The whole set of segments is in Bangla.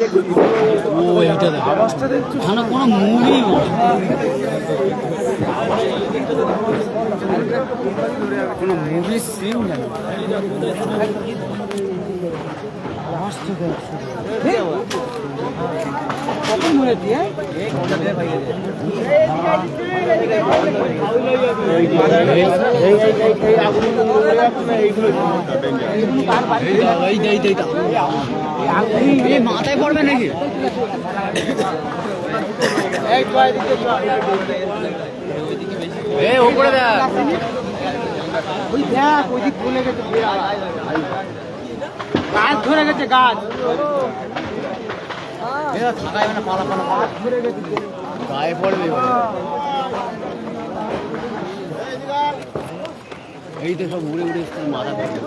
ও এইটা দেখো। কোনো মুভি কোনো মুভি সিন জানি কখন মনে এই মাথায় পড়বে নাকি এ গেছে গাছ ধরে গেছে গাছ গায়ে পড়বে এই তো সব উড়ে উড়ে মাথা পড়বে।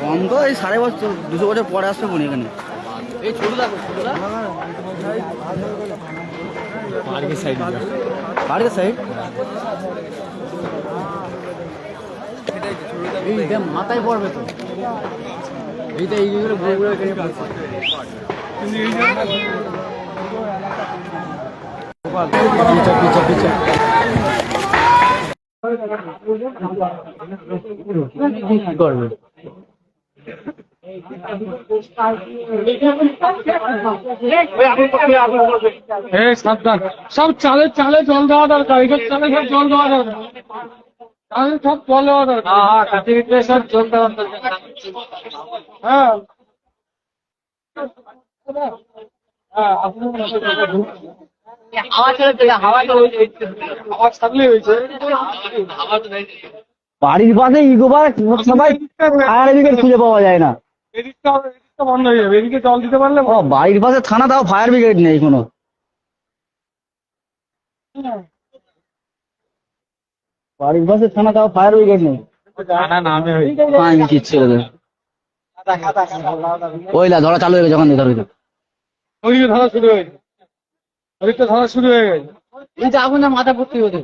কম তো এই সাড়ে বছর দুশো বছর পরে আসবে কোন এখানে এই ছোট দেখো ছোটদা পার্কের সাইড পার্কের সাইড মাথায় পড়বে তো। এখানে সাবধান। সব চালে চালে জল দেওয়া দরকার এসব চালে সব জল দেওয়া দরকার। চালে সব হ্যাঁ হ্যাঁ হ্যাঁ। হয়েছে। বাড়ির পাশে ইগোবার সবাই ফায়ার খুঁজে পাওয়া যায় না। বন্ধ হয়ে যাবে। এদিকে জল দিতে পারলে বাড়ির পাশে থানা তাও ফায়ার ব্রিগেড নেই কোনো বাড়ির পাশে থানা তাও ফায়ার ব্রিগেড নেই। ছেলেদের ওইলা ধরা চালু হয়ে গেছে যখন ধরে ধরা। শুরু ধরা হয়ে গেছে। মাথা হতে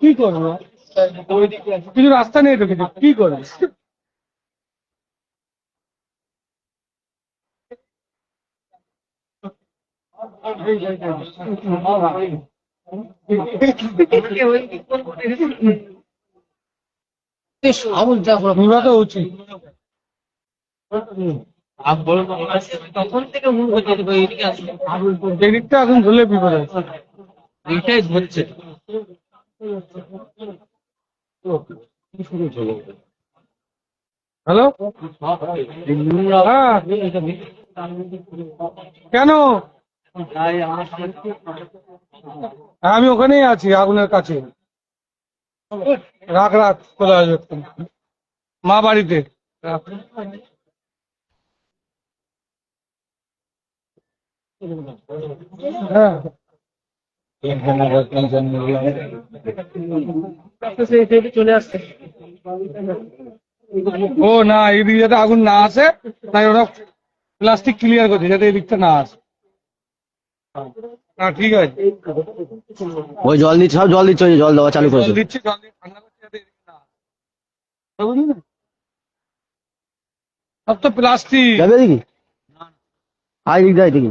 কি করব? কিছু রাস্তা নেই তো কিছু। কি করবে আগুন যা নোংরা তো উচিত তখন থেকে হচ্ছে এদিকে আসলে এদিকটা এখন ধরলে বিপদ আছে এইটাই ধরছে হ্যালো? হ্যাঁ। কেন? আমি ওখানেই আছি, আগুনের কাছে। রাখ রাত চলে আসবে মা বাড়িতে। হ্যাঁ। ও না এদিকে যাতে আগুন না আসে, তাই ওরা প্লাস্টিক ক্লিয়ার করছে যাতে এদিকটা না আসে। ঠিক আছে। ওই জল দিচ্ছে সব জল দিচ্ছে জল দেওয়া চালু করেছে। দিচ্ছি জল দিয়ে ঠান্ডা করছে যাতে না। বুঝলি না? সব তো প্লাস্টিক। যাবে দেখি আই দিক যাই দেখি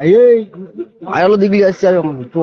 এই আয় হলো দিগলি আসছে আর তো।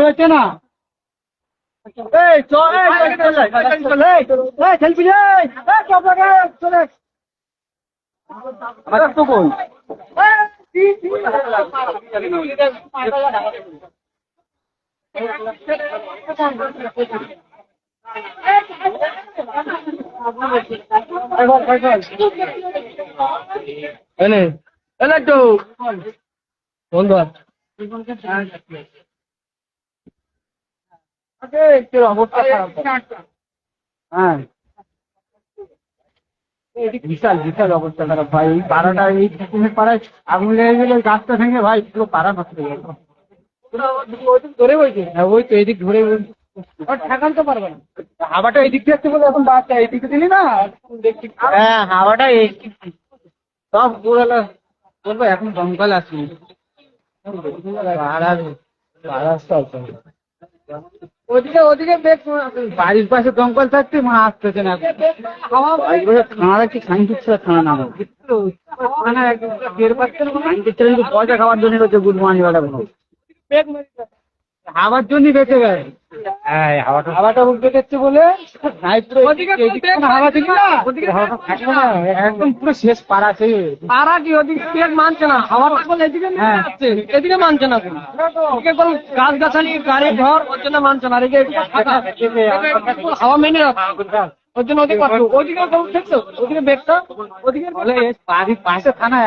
রয়েছে না রাম চল এই, চল, চল, চল, চল, এই, এই, খেলবি রে, এই, চল, চল, এই, চল, এই। আমার হ্যাঁ বিশাল বিশাল অবস্থা খারাপ ভাই এই পাড়াটা এই পুকুরের পাড়ায় আগুন লেগে গেলে গাছটা ভেঙে ভাই পুরো পাড়া নষ্ট হয়ে গেল ধরে বইছে হ্যাঁ ওই তো এদিক ধরে ঠেকান হাওয়াটা এদিক দিয়ে আসছে বলে এখন বাচ্চা এদিকে দিলি না? হ্যাঁ হাওয়াটা এই সব পুরালা বলব এখন ওদিকে ওদিকে বাড়ির পাশে দমকল থাকতে মা আসতেছে না। খানা কি খাই দিচ্ছে খানা না খানা পাচ্ছে না খাই দিচ্ছে কিন্তু পয়সা খাওয়ার জন্য হচ্ছে গুড মর্নিং জন্য বেঁচে গেছে হ্যাঁ হাওয়াটা হাওয়াটা উঠবে যাচ্ছে বলে এদিকে হাওয়া দিবি না। হাওয়াটা থাকবে না, একদম পুরো শেষ পাড়া সেই পাড়া কি? ওদিকে পেট মানছে না? হাওয়াটা বলে এদিকে হ্যাঁ। যাচ্ছে। এদিকে মানছে না এদিকে কোনো গাছ গাছালি গাড়ি ঘর ওর জন্য মানছে না। এদিকে হাওয়া মেনে রাখছে ওর জন্য ওদিকে পাচ্ছ ওদিকে ওদিকে দেখছ ওদিকে পাশে থানা